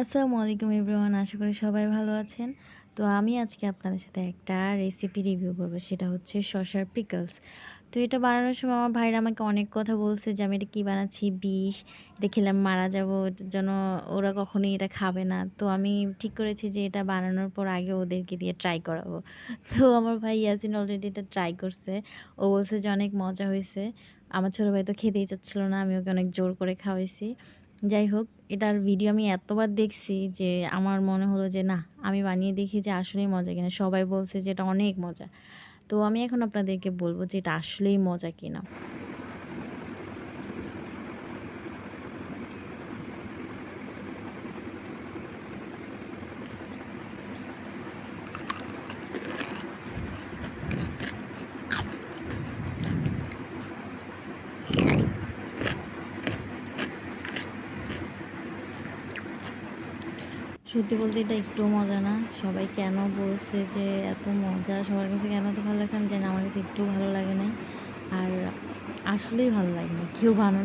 আসসালামু আলাইকুম এভরিওয়ান, আশা করি সবাই ভালো আছেন। তো আমি আজকে আপনাদের সাথে একটা রেসিপি রিভিউ করব, সেটা হচ্ছে শসার পিকলস তো এটা বানানোর সময় আমার ভাইরা আমাকে অনেক কথা বলছে যে, আমি এটা কী বানাচ্ছি? বিষ, এটা খেলে মারা যাব যেন ওরা কখনোই এটা খাবে না। তো আমি ঠিক করেছি যে, এটা বানানোর পর আগে ওদেরকে দিয়ে ট্রাই করাবো। তো আমার ভাই ইয়াসিন অলরেডি এটা ট্রাই করছে। ও বলছে যে, অনেক মজা হয়েছে। আমার ছোটো ভাই তো খেতেই চাচ্ছিলো না, আমি ওকে অনেক জোর করে খাওয়াইছি। যাই হোক, এটার ভিডিও আমি এতবার দেখছি যে আমার মনে হলো যে না, আমি বানিয়ে দেখি যে আসলেই মজা কিনা। সবাই বলছে যে এটা অনেক মজা। তো আমি এখন আপনাদেরকে বলব যে এটা আসলেই মজা কিনা। সত্যি বলতে এটা একটু মজা না? সবাই কেন বলছে যে এত মজা? সবার কাছে কেন এত ভালো লাগছে আমি জানি আমার কাছে একটু ভালো লাগে নাই। আর আসলেই ভালো লাগে না কেউ বানানো